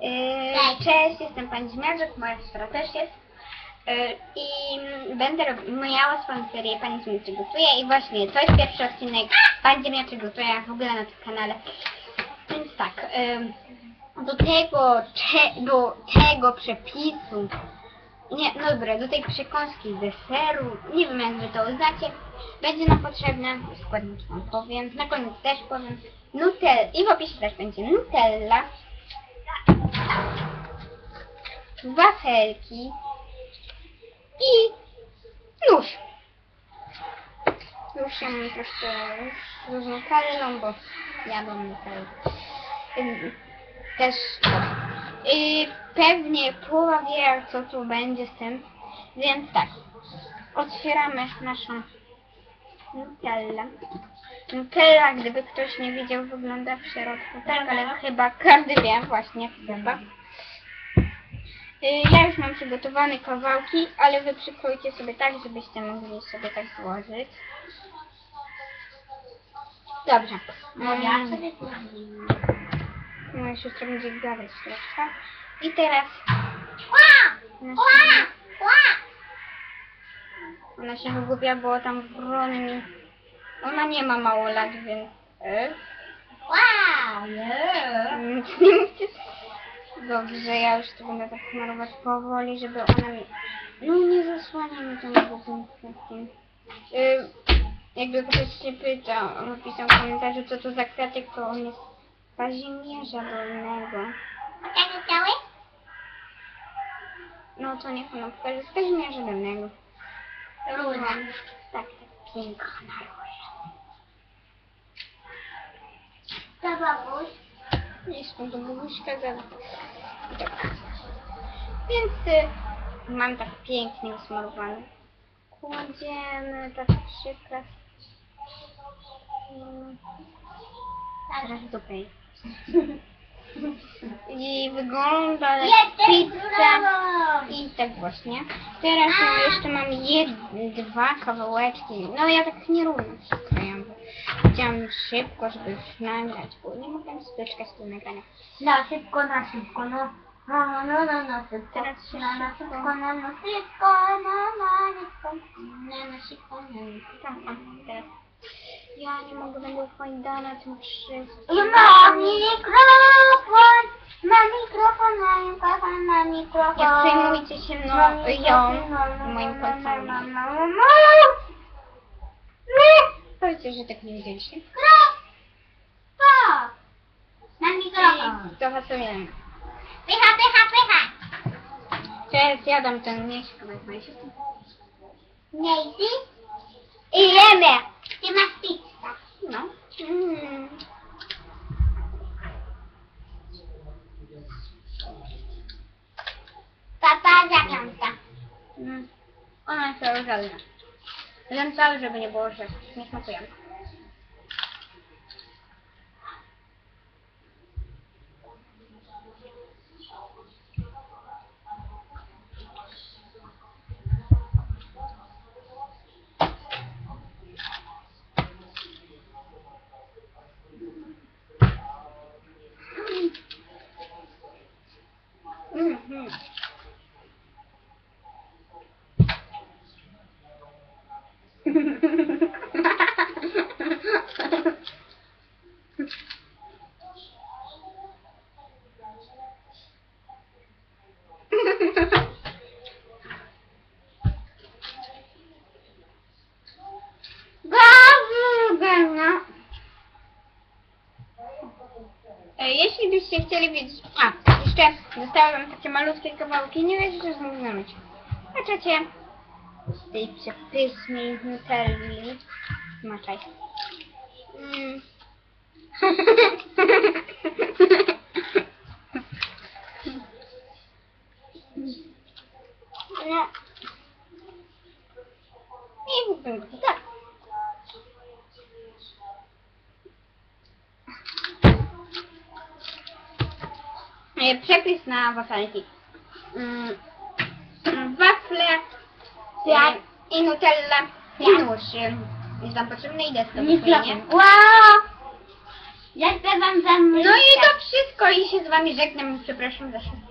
Yy, cześć, jestem pani Zmiarzek, moja siostra też jest. Yy, I będę miała swoją serię Pani Zmiarzek gotuje i właśnie to jest pierwszy odcinek Pani Zmiarzek gotuje w ogóle na tym kanale. Więc tak, yy, do tego, do tego przepisu, nie, no dobra, do tej przekąski z deseru, nie wiem jak wy to uznacie, będzie nam potrzebne, składniki wam powiem, na koniec też powiem, Nutella, i w opisie też będzie Nutella, wafelki i nóż. Już ja mam troszkę różną karelą, bo ja mam. Ym, Też yy, pewnie połowa wie co tu będzie z tym, więc tak. Otwieramy naszą Nutellę. Nutella, gdyby ktoś nie widział, wygląda w środku tak, ale chyba każdy wie właśnie chyba. Y, Ja już mam przygotowane kawałki, ale wy przykrojcie sobie tak, żebyście mogli sobie tak złożyć. Dobrze. No ja Mm, sobie Moja siostra będzie gadać troszkę. I teraz ona się wygłupia, bo tam broni. Ona nie ma mało lat, więc... E? Ła! Nie. Dobrze, ja już to będę tak smarować powoli, żeby ona mi... No nie zasłania mi tą budynkiem. Yy, jakby ktoś się pytał, napisał w komentarzu, co to za kwiatek, to on jest kazimierza dolnego. A tak chciałeś? No to niech ona pokaże z kazimierza dolnego. Róża. Tak, tak, piękna róża. To babuś. Jest to buźka za... Dobra. Więc y, mam tak pięknie usmarowany. Kładziemy tak przykład. Mm, Teraz tutaj. I wygląda jak pizza. I tak właśnie. Teraz no, jeszcze mam jed, dwa kawałeczki. No ja tak nierówno przyklejam. bo Chciałam szybko, żeby nagrać, bo nie mogłam speczkać do nagrania. Na szybko, na szybko, no. No, no, no, no, no, szybko. Teraz No, na szybko. szybko, no, no, szybko, no, no, szybko. No, no, szybko, no. Tam, tam, teraz. Ja nie mogę, będę upojna na tym wszystkim. I ma mikrofon, ma mikrofon, ma mikrofon, ma mikrofon. Jak przejmujecie się no, Ma ją, mikrofon, moim ma, ma, palcami. ma, ma, ma, ma. Powiedzcie, że tak nie widzieliście. Mikrofon. Na mikrofon. I trochę Mm. Ona jest rozżalna. Zjem cały, żeby nie było, że nie smakują. Mhm. Gawrugana. E, Jeśli byście chcieli wiedzieć... A, jeszcze zostały wam takie malutkie kawałki. Nie wiecie, co z nimi zrobić. Zobaczycie z tej przepysznej nutelli. Maczaj. Mm. No. Wygląda tak. E, Przepis na wafelki. Mm, Wafle e, i nutella i nóż. e, Jest wam potrzebny i deska Mikrofon. nie? Wow! Zaśpiewam za No i to wszystko i się z wami żegnam. Przepraszam za wszystko.